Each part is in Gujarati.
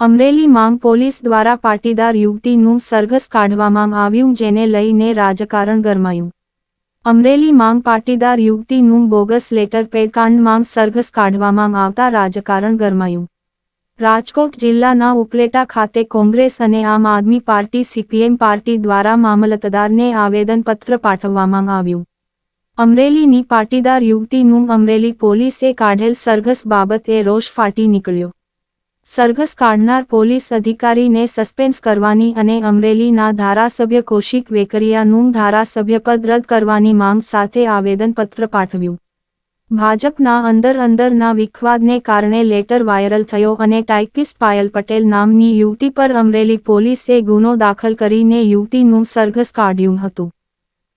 અમરેલી માંગ પોલીસ દ્વારા પાટીદાર યુવતીનું સરઘસ કાઢવામાં આવ્યું જેને લઈને રાજકારણ ગરમાયું. અમરેલી માંગ પાટીદાર યુવતીનું બોગસ લેટર પેડકાંડ માંગ સરઘસ કાઢવામાં આવતા રાજકારણ ગરમાયું. રાજકોટ જિલ્લાના ઉપલેટા ખાતે કોંગ્રેસ અને આમ આદમી પાર્ટી સીપીએમ પાર્ટી દ્વારા મામલતદારને આવેદનપત્ર પાઠવવામાં આવ્યું. અમરેલીની પાટીદાર યુવતીનું અમરેલી પોલીસે કાઢેલ સરઘસ બાબતે રોષ ફાટી નીકળ્યો. સરઘસ કાઢનાર પોલીસ અધિકારીને સસ્પેન્સ કરવાની અને અમરેલીના ધારાસભ્ય કૌશિક વેકરિયાનું ધારાસભ્યપદ રદ કરવાની માંગ સાથે આવેદનપત્ર પાઠવ્યું. ભાજપના અંદર અંદરના વિખવાદને કારણે લેટર વાયરલ થયો અને ટાઇપિસ્ટ પાયલ પટેલ નામની યુવતી પર અમરેલી પોલીસે ગુનો દાખલ કરીને યુવતીનું સરઘસ કાઢ્યું હતું.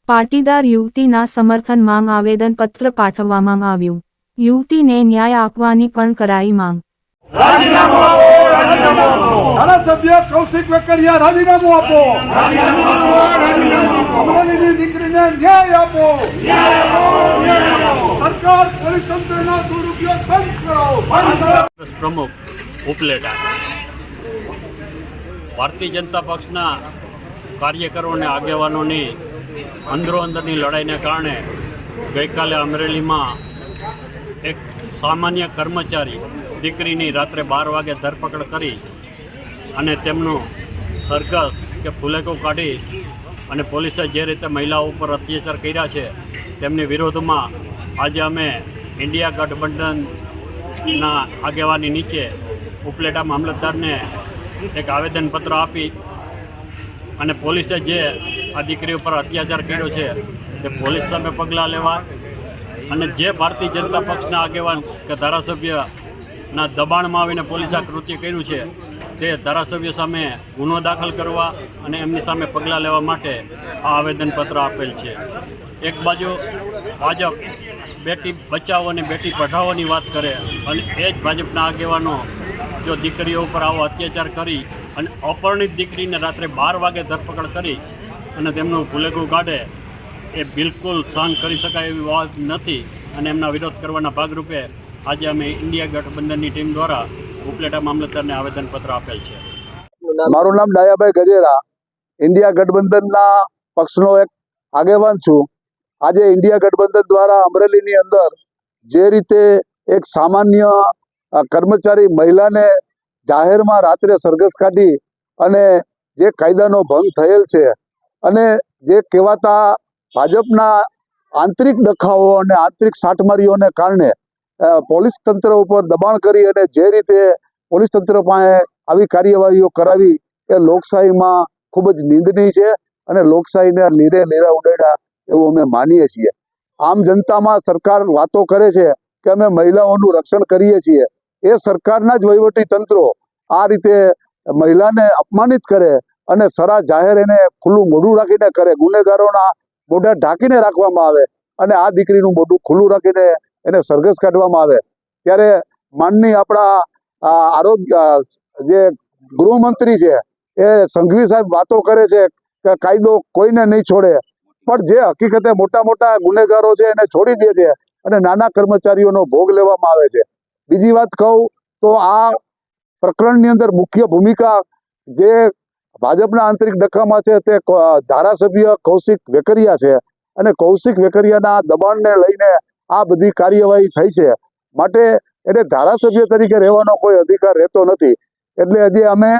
પાટીદાર યુવતીના સમર્થનમાં આવેદનપત્ર પાઠવવામાં આવ્યું. યુવતીને ન્યાય આપવાની પણ કરાઈ માંગ. ધારાસભ્ય કૌશિક વેકરિયા રાજીનામું આપો. અમરેલીની દીકરીને ન્યાય આપો. સરકાર પોલીસ તંત્રના દુરુપયોગ બંધ કરો. પ્રમુખ ઉપલેટા. ભારતીય જનતા પક્ષના કાર્યકરો અને આગેવાનોની અંદરો અંદરની લડાઈને કારણે ગઈકાલે અમરેલીમાં એક સામાન્ય કર્મચારી દીકરીની રાત્રે બાર વાગે ધરપકડ કરી અને તેમનું સરઘસ કે ફુલેકો કાઢી અને પોલીસે જે રીતે મહિલાઓ ઉપર અત્યાચાર કર્યા છે, તેમની વિરોધમાં આજે અમે ઇન્ડિયા ગઠબંધનના આગેવાની નીચે ઉપલેટા મામલતદારને એક આવેદનપત્ર આપી અને પોલીસે જે આ દીકરી ઉપર અત્યાચાર કર્યો છે, તે પોલીસ સામે પગલાં લેવા અને જે ભારતીય જનતા પક્ષના આગેવાન કે ધારાસભ્યના દબાણમાં આવીને પોલીસે આ કૃત્ય કર્યું છે તે ધારાસભ્ય સામે ગુનો દાખલ કરવા અને એમની સામે પગલાં લેવા માટે આ આવેદનપત્ર આપેલ છે. એક બાજુ ભાજપ બેટી બચાવો અને બેટી પઢાઓની વાત કરે અને એ જ ભાજપના આગેવાનો જો દીકરીઓ ઉપર આવો અત્યાચાર કરી અને અપરણિત દીકરીને રાત્રે બાર વાગે ધરપકડ કરી અને તેમનું ભૂલેગું કાઢે, એ બિલકુલ સહન કરી શકાય એવી વાત નથી અને એમના વિરોધ કરવાના ભાગરૂપે આજે અમે ઇન્ડિયા ગઠબંધનની ટીમ દ્વારા ઉપલેટા મામલતદારને આવેદનપત્ર આપેલ છે. મારું નામ ડાયાભાઈ ગજેરા. ઇન્ડિયા ગઠબંધનના પક્ષનો એક આગેવાન છું. આજે ઇન્ડિયા ગઠબંધન દ્વારા અમરેલીની અંદર જે રીતે એક સામાન્ય કર્મચારી મહિલાને જાહેરમાં રાત્રે સરઘસ કાઢી અને જે કાયદાનો ભંગ થયેલ છે અને જે કહેવાતા ભાજપના આંતરિક દખાવો અને આંતરિક સાટમારીઓને કારણે પોલીસ તંત્ર ઉપર દબાણ કરી અને જે રીતે પોલીસ તંત્ર પાસે આવી કાર્યવાહીઓ કરાવી, એ લોકશાહીમાં ખૂબ જ નિંદનીય છે અને લોકશાહીને લીરે લીરા ઉડાડ્યા એવું અમે માનીએ છીએ. આમ જનતામાં સરકાર વાતો કરે છે કે અમે મહિલાઓનું રક્ષણ કરીએ છીએ. એ સરકારના જ વહીવટી તંત્રો આ રીતે મહિલાને અપમાનિત કરે અને સરા જાહેર એને ખુલ્લું મોઢું રાખીને કરે. ગુનેગારોના મોઢા ઢાંકીને રાખવામાં આવે અને આ દીકરીનું મોઢું ખુલ્લું રાખીને એને સરઘસ કાઢવામાં આવે. ત્યારે માનની આપણા આરોગ્ય જે ગૃહમંત્રી છે, એ સંઘવી સાહેબ વાતો કરે છે કે કાયદો કોઈને નહીં છોડે. પણ જે હકીકતે મોટા મોટા ગુનેગારો છે એને છોડી દે છે અને નાના કર્મચારીઓનો ભોગ લેવામાં આવે છે. બીજી વાત કહું તો આ પ્રકરણની અંદર મુખ્ય ભૂમિકા જે ભાજપના આંતરિક ડખામાં છે તે ધારાસભ્ય કૌશિક વેકરિયા છે. અને કૌશિક વેકરિયાના દબાણને લઈને આ બધી કાર્યવાહી થઈ છે. માટે એને ધારાસભ્ય તરીકે રહેવાનો કોઈ અધિકાર રહેતો નથી. એટલે હજી અમે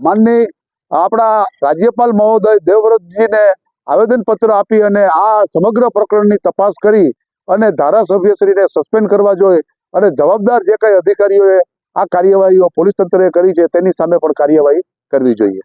માનની આપણા રાજ્યપાલ મહોદય દેવવ્રતજીને આવેદનપત્ર આપી અને આ સમગ્ર પ્રકરણની તપાસ કરી અને ધારાસભ્યશ્રીને સસ્પેન્ડ કરવા જોઈએ અને જવાબદાર જે કંઈ અધિકારીઓએ આ કાર્યવાહીઓ પોલીસ તંત્રએ કરી છે તેની સામે પણ કાર્યવાહી કરવી જોઈએ.